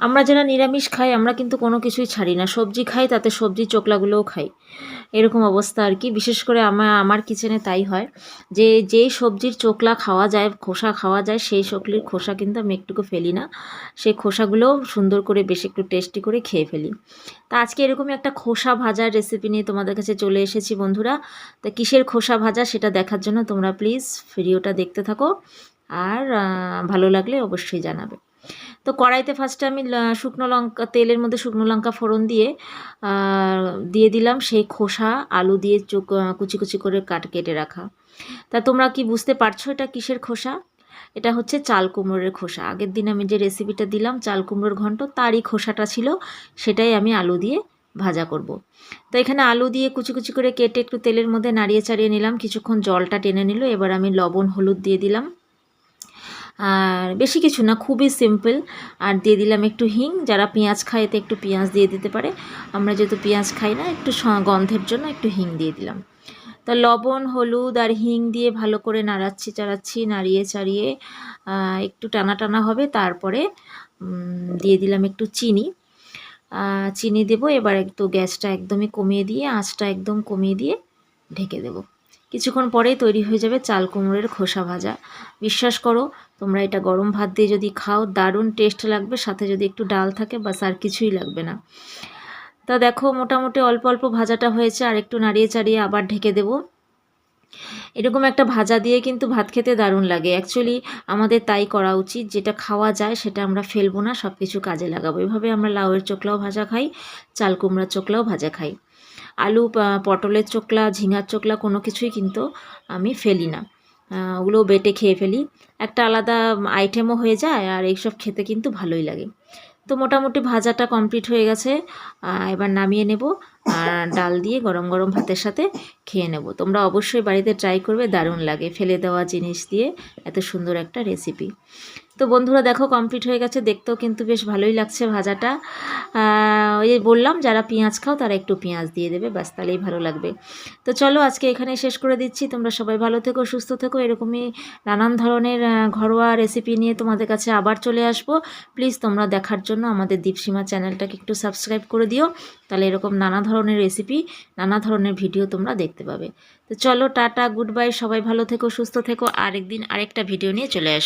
আমরা যারা নিরামিষ খাই, আমরা কিন্তু কোনো কিছুই ছাড়ি না। সবজি খাই, তাতে সবজি চোকলাগুলোও খাই। এরকম অবস্থা আর কি। বিশেষ করে আমার আমার কিচেনে তাই হয় যে, যেই সবজির চোকলা খাওয়া যায়, খোসা খাওয়া যায়, সেই সবজির খোসা কিন্তু আমি একটুকু ফেলি না। সেই খোসাগুলোও সুন্দর করে বেশ একটু টেস্টি করে খেয়ে ফেলি। তা আজকে এরকমই একটা খোসা ভাজার রেসিপি নিয়ে তোমাদের কাছে চলে এসেছি বন্ধুরা। তা কিসের খোসা ভাজা সেটা দেখার জন্য তোমরা প্লিজ ভিডিওটা দেখতে থাকো। আর ভালো লাগলে অবশ্যই জানাবে। তো কড়াইতে ফার্স্টে আমি শুকনো লঙ্কা, তেলের মধ্যে শুকনো লঙ্কা ফোড়ন দিয়ে দিয়ে দিলাম সেই খোসা, আলু দিয়ে চোখ কুচি কুচি করে কাট, কেটে রাখা। তা তোমরা কি বুঝতে পারছ এটা কিসের খোসা? এটা হচ্ছে চাল কুমড়োর খোসা। আগের দিন আমি যে রেসিপিটা দিলাম, চাল কুমড়োর ঘন্ট, তারই খোসাটা ছিল, সেটাই আমি আলু দিয়ে ভাজা করব। তো এখানে আলু দিয়ে কুচি কুচি করে কেটে একটু তেলের মধ্যে নাড়িয়ে চাড়িয়ে নিলাম, কিছুক্ষণ জলটা টেনে নিল, এবার আমি লবণ, হলুদ দিয়ে দিলাম। আর বেশি কিছু না, খুবই সিম্পল আর দিয়ে দিলাম একটু হিং, যারা পেঁয়াজ খায় এতে একটু পেঁয়াজ দিয়ে দিতে পারে। আমরা যেহেতু পেঁয়াজ খাই না, একটু গন্ধের জন্য একটু হিং দিয়ে দিলাম। তা লবণ, হলুদ আর হিং দিয়ে ভালো করে নাড়াচ্ছি, চাড়াচ্ছি, নাড়িয়ে, চাড়িয়ে একটু টানা টানা হবে। তারপরে দিয়ে দিলাম একটু চিনি। চিনি দেবো, এবার একটু গ্যাসটা একদমই কমিয়ে দিয়ে, আঁচটা একদম কমিয়ে দিয়ে ঢেকে দেবো। কিছুক্ষণ পরেই তৈরি হয়ে যাবে চাল কুমড়োর খোসা ভাজা। বিশ্বাস করো, তোমরা এটা গরম ভাত দিয়ে যদি খাও, দারুণ টেস্ট লাগবে, সাথে যদি একটু ডাল থাকে, বাস আর কিছুই লাগবে না। তা দেখো, মোটামুটি অল্প অল্প ভাজাটা হয়েছে, আর একটু নাড়িয়ে চাড়িয়ে আবার ঢেকে দেবো। এরকম একটা ভাজা দিয়ে কিন্তু ভাত খেতে দারুণ লাগে। অ্যাকচুয়ালি আমাদের তাই করা উচিত, যেটা খাওয়া যায়, সেটা আমরা ফেলব না সব কিছু কাজে লাগাবো। এভাবে আমরা লাউয়ের চোখলাও ভাজা খাই, চাল কুমড়ার চোকলাও ভাজা খাই। আলু পটলের চোকলা, ঝিঙার চোকলা কোনো কিছুই কিন্তু আমি ফেলি না। ওগুলো বেটে খেয়ে ফেলি। একটা আলাদা আইটেমও হয়ে যায় আর এইসব খেতে কিন্তু ভালোই লাগে। তো মোটামুটি ভাজাটা কমপ্লিট হয়ে গেছে। এবার নামিয়ে নেব আর ডাল দিয়ে গরম গরম ভাতের সাথে খেয়ে নেব। তোমরা অবশ্যই বাড়িতে ট্রাই করবে, দারুণ লাগে ফেলে দেওয়া জিনিস দিয়ে এত সুন্দর একটা রেসিপি তো বন্ধুরা দেখো কমপ্লিট হয়ে গেছে, দেখতেও কিন্তু বেশ ভালোই লাগছে ভাজাটা। ওই বললাম, যারা পেঁয়াজ খাও তারা একটু পেঁয়াজ দিয়ে দেবে, ব্যাস তাহলেই ভালো লাগবে। তো চলো আজকে এখানে শেষ করে দিচ্ছি। তোমরা সবাই ভালো থেকো, সুস্থ থেকো, এরকমই নানান ধরনের ঘরোয়া রেসিপি নিয়ে তোমাদের কাছে আবার চলে আসব। প্লিজ তোমরা দেখার জন্য আমাদের দীপসীমা চ্যানেলটাকে একটু সাবস্ক্রাইব করে দিও, তাহলে এরকম নানা ধরনের রেসিপি নানা ধরনের ভিডিও তোমরা দেখতে পাবে। তো চলো, টাটা গুড বাই সবাই ভালো থেকো, সুস্থ থেকো, আরেকদিন আরেকটা ভিডিও নিয়ে চলে আসব।